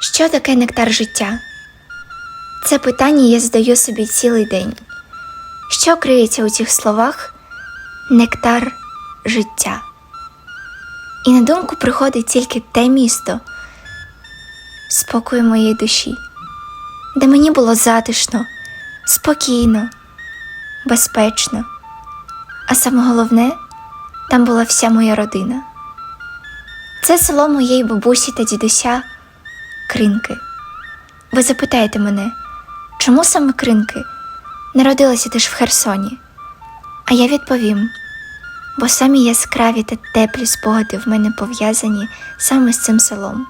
Що таке нектар життя? Це питання я задаю собі цілий день. Що криється у цих словах нектар життя? І на думку приходить тільки те місто, спокою моєї душі, де мені було затишно, спокійно, безпечно, а саме головне, там була вся моя родина. Це село моєї бабусі та дідуся Кринки. Ви запитаєте мене, чому саме Кринки? Народилася ти ж в Херсоні. А я відповім, бо самі яскраві та теплі спогади в мене пов'язані саме з цим селом.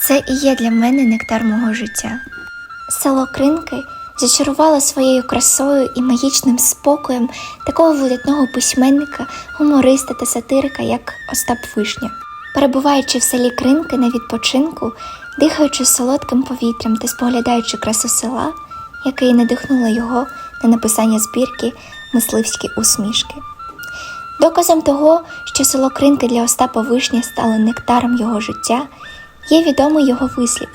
Це і є для мене нектар мого життя. Село Кринки зачарувало своєю красою і магічним спокоєм такого видатного письменника, гумориста та сатирика, як Остап Вишня. Перебуваючи в селі Кринки на відпочинку, дихаючи солодким повітрям та споглядаючи красу села, яке й надихнуло його на написання збірки Мисливські усмішки. Доказом того, що село Кринки для Остапа Вишня стало нектаром його життя, є відомий його вислів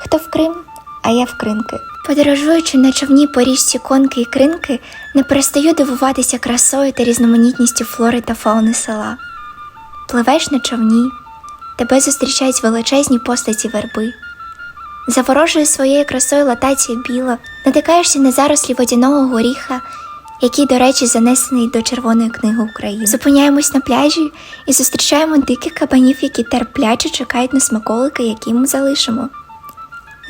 Хто в Крим, а я в Кринки. Подорожуючи на човні по річці Конки і Кринки, не перестаю дивуватися красою та різноманітністю флори та фауни села. Пливеш на човні, тебе зустрічають величезні постаті верби. Заворожує своєю красою латація біла, натикаєшся на зарослі водяного горіха, який, до речі, занесений до Червоної книги України. Зупиняємось на пляжі і зустрічаємо диких кабанів, які терпляче чекають на смаколики, які ми залишимо.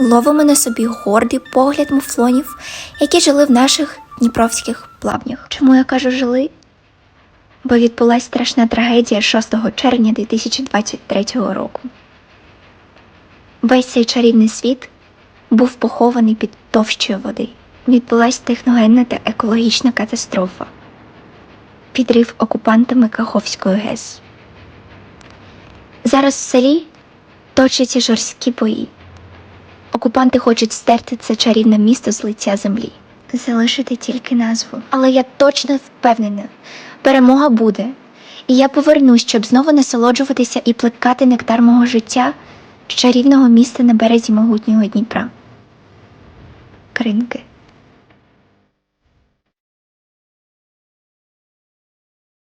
Ловимо на собі гордий погляд муфлонів, які жили в наших дніпровських плавнях. Чому я кажу жили? Бо відбулася страшна трагедія 6 червня 2023 року. Весь цей чарівний світ був похований під товщою води. Відбулася техногенна та екологічна катастрофа. Підрив окупантами Каховської ГЕС. Зараз в селі точаться жорсткі бої. Окупанти хочуть стерти це чарівне місто з лиця землі. Залишити тільки назву. Але я точно впевнена, перемога буде. І я повернусь, щоб знову насолоджуватися і плекати нектар мого життя чарівного міста на березі могутнього Дніпра. Кринки.